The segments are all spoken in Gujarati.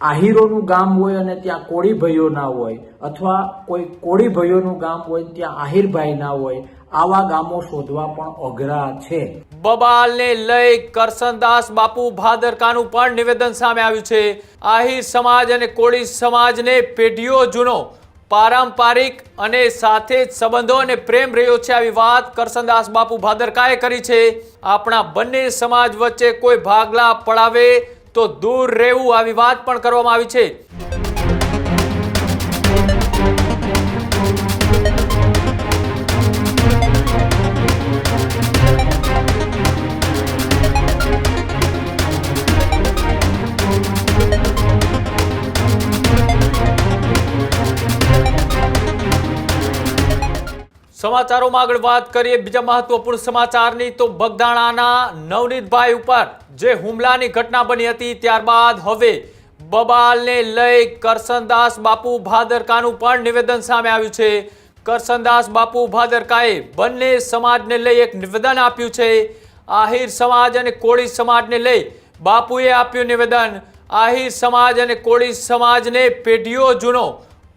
આહીરોનું ગામ હોય અને ત્યાં કોળી ભાઈઓ ના હોય, અથવા કોઈ કોળી ભાઈઓનું ગામ હોય, ત્યાં આહીરભાઈ ના હોય, આવા ગામો શોધવા પણ અઘરા છે. બબાલને લઈ કરસનદાસ બાપુ ભાદરકાનું પણ નિવેદન સામે આવ્યું છે. આહિર સમાજ અને કોળી સમાજને પેઢીઓ જૂનો, પારંપરિક અને સાથે જ સંબંધો અને પ્રેમ રહ્યો છે આવી વાત કરસનદાસ બાપુ ભાદરકાએ કરી છે. આપણા બંને સમાજ વચ્ચે કોઈ ભાગલા પડાવે તો દૂર રહેવું આવી વાત પણ કરવામાં આવી છે. સમાચારોમાં આગળ વાત કરીએ, બીજા મહત્વપૂર્ણ સમાચારની, તો બગદાણાના નવનીતભાઈ ઉપર જે હુમલાની ઘટના બની હતી, ત્યારબાદ હવે બબાલને લઈ કરસનદાસ બાપુ ભાદરકાનું પણ નિવેદન સામે આવ્યું છે. કરસનદાસ બાપુ ભાદરકાએ બંને સમાજને લઈ એક નિવેદન આપ્યું છે. આહિર સમાજ અને કોળી સમાજને લઈ બાપુએ આપ્યું નિવેદન. આહિર સમાજ અને કોળી સમાજને પેઢીઓ જૂનો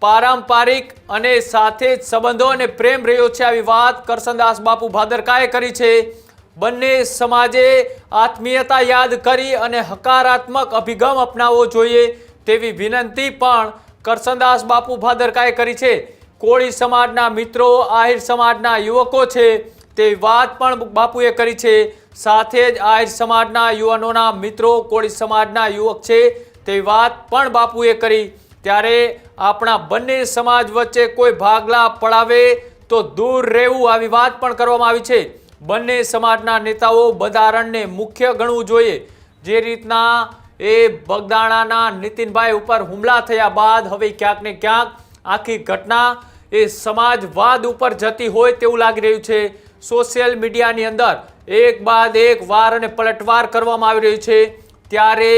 પારંપરિક અને સાથે જ સંબંધો અને પ્રેમ રહ્યો છે આવી વાત કરસનદાસ બાપુ ભાદરકાએ કરી છે. બંને સમાજે આત્મીયતા યાદ કરી અને હકારાત્મક અભિગમ અપનાવવો જોઈએ તેવી વિનંતી પણ કરસનદાસ બાપુ ભાદરકાએ કરી છે. કોળી સમાજના મિત્રો, આહિર સમાજના યુવકો છે તેવી વાત પણ બાપુએ કરી છે. સાથે જ આહિર સમાજના યુવાનોના મિત્રો, કોળી સમાજના યુવક છે તેવી વાત પણ બાપુએ કરી. ત્યારે આપણા બંને સમાજ વચ્ચે કોઈ ભાગલા પડાવે તો દૂર રહેવું આવી વાત પણ કરવામાં આવી છે. બંને સમાજના નેતાઓ બંધારણને મુખ્ય ગણવું જોઈએ. જે રીતના એ બગદાણાના નીતિનભાઈ ઉપર હુમલા થયા બાદ હવે ક્યાંક ને ક્યાંક આખી ઘટના એ સમાજવાદ ઉપર જતી હોય તેવું લાગી રહ્યું છે. સોશિયલ મીડિયાની અંદર એક બાદ એક વાર અને પલટવાર કરવામાં આવી રહ્યું છે. ત્યારે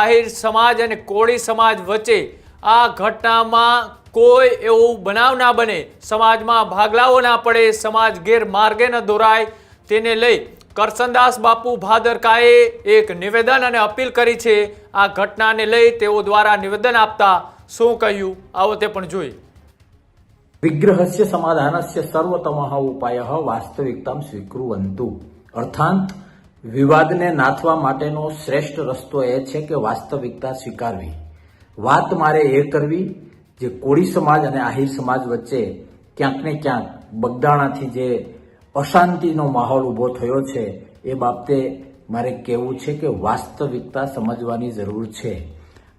આહિર સમાજ અને કોળી સમાજ વચ્ચે આ ઘટનામાં કોઈ એવું બનાવ ના બને. સમાજમાં ભાગલાઓ ના પડે, સમાજ ગેરમાર્ગે ન દોરાય. તેને લઈ કરસનદાસ બાપુ ભાદરકાએ એક નિવેદન અને અપીલ કરી છે. આ ઘટનાને લઈ તેઓ દ્વારા નિવેદન આપતા શું કહ્યું? આવો તે પણ જોઈએ. વિગ્રહસ્ય સમાધાનસ્ય સર્વતમ ઉપાય વાસ્તવિકતા સ્વીકૃવંતુ. અર્થાંત, વિવાદને નાથવા માટેનો શ્રેષ્ઠ રસ્તો એ છે કે વાસ્તવિકતા સ્વીકારવી. વાત મારે એ કરવી જે કોળી સમાજ અને આહિર સમાજ વચ્ચે ક્યાંક ને ક્યાંક બગદાણાથી જે અશાંતિનો માહોલ ઊભો થયો છે, એ બાબતે મારે કહેવું છે કે વાસ્તવિકતા સમજવાની જરૂર છે.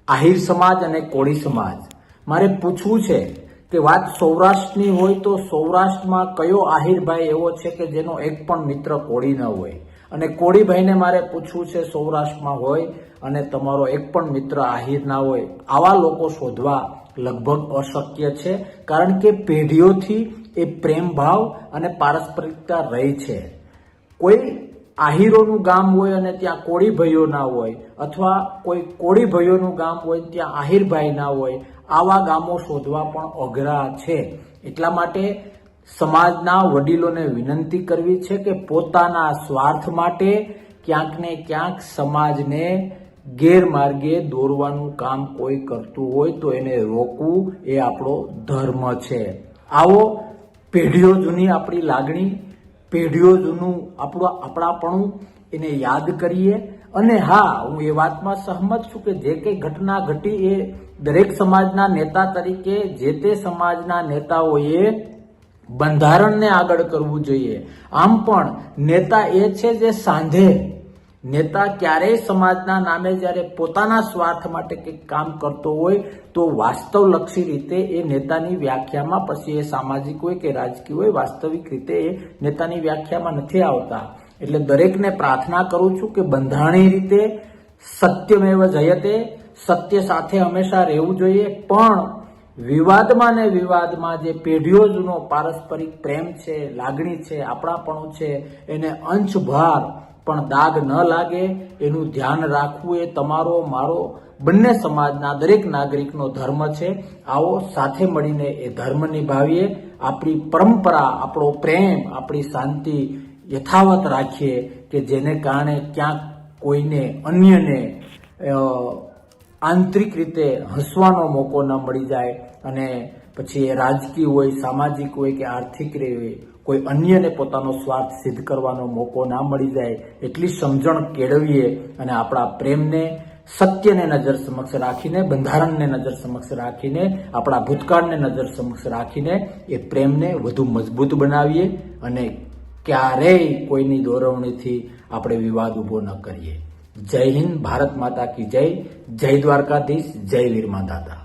આહિર સમાજ અને કોળી સમાજ, મારે પૂછવું છે કે વાત સૌરાષ્ટ્રની હોય તો સૌરાષ્ટ્રમાં કયો આહિરભાઈ એવો છે કે જેનો એક પણ મિત્ર કોળી ન હોય? અને કોળીભાઈને મારે પૂછવું છે, સૌરાષ્ટ્રમાં હોય અને તમારો એક પણ મિત્ર આહિર ના હોય, આવા લોકો શોધવા લગભગ અશક્ય છે, કારણ કે પેઢીઓથી એ પ્રેમ ભાવ અને પારસ્પરિકતા રહી છે. કોઈ આહીરોનું ગામ હોય અને ત્યાં કોળીભાઈઓ ના હોય, અથવા કોઈ કોળીભાઈઓનું ગામ હોય, ત્યાં આહિરભાઈ ના હોય, આવા ગામો શોધવા પણ અઘરા છે. એટલા માટે સમાજના વડીલોને વિનંતી કરવી છે કે પોતાના સ્વાર્થ માટે ક્યાંક ને ક્યાંક સમાજને ગેરમાર્ગે દોરવાનું કામ કોઈ કરતું હોય તો એને રોકવું એ આપણો ધર્મ છે. આવો, પેઢીઓ જૂની આપણી લાગણી, પેઢીઓ જૂનું આપણું આપણાપણું એને યાદ કરીએ. અને હા, હું એ વાતમાં સહમત છું કે જે કંઈ ઘટના ઘટી એ દરેક સમાજના નેતા તરીકે જે તે સમાજના નેતાઓએ બંધારણને આગળ કરવું જોઈએ. આમ પણ નેતા એ છે જે સાંધે. નેતા ક્યારેય સમાજના નામે જ્યારે પોતાના સ્વાર્થ માટે કંઈક કામ કરતો હોય, તો વાસ્તવલક્ષી રીતે એ નેતાની વ્યાખ્યામાં, પછી એ સામાજિક હોય કે રાજકીય હોય, વાસ્તવિક રીતે એ નેતાની વ્યાખ્યામાં નથી આવતા. એટલે દરેકને પ્રાર્થના કરું છું કે બંધારણીય રીતે સત્યમેવ જયતે સત્ય સાથે હંમેશા રહેવું જોઈએ. પણ વિવાદમાં ને વિવાદમાં જે પેઢીઓ જૂનો પારસ્પરિક પ્રેમ છે, લાગણી છે, આપણાપણું છે, એને અંશભાર પણ દાગ ન લાગે, એનું ધ્યાન રાખવું એ તમારો, મારો, બંને સમાજના દરેક નાગરિકનો ધર્મ છે. આવો સાથે મળીને એ ધર્મ નિભાવીએ. આપણી પરંપરા, આપણો પ્રેમ, આપણી શાંતિ યથાવત રાખીએ કે જેને કારણે ક્યાંક કોઈને અન્યને આંતરિક રીતે હસવાનો મોકો ન મળી જાય અને પછી એ રાજકીય હોય, સામાજિક હોય કે આર્થિક હોય, કોઈ અન્યને પોતાનો સ્વાર્થ સિદ્ધ કરવાનો મોકો ના મળી જાય, એટલી સમજણ કેળવીએ અને આપણા પ્રેમને સત્યને નજર સમક્ષ રાખીને, બંધારણને નજર સમક્ષ રાખીને, આપણા ભૂતકાળને નજર સમક્ષ રાખીને એ પ્રેમને વધુ મજબૂત બનાવીએ અને ક્યારેય કોઈની દોરવણીથી આપણે વિવાદ ઊભો ન કરીએ. જય હિન્દ ભારત માતા કી જય જય દ્વારકાધીશ જય વીરમા દાદા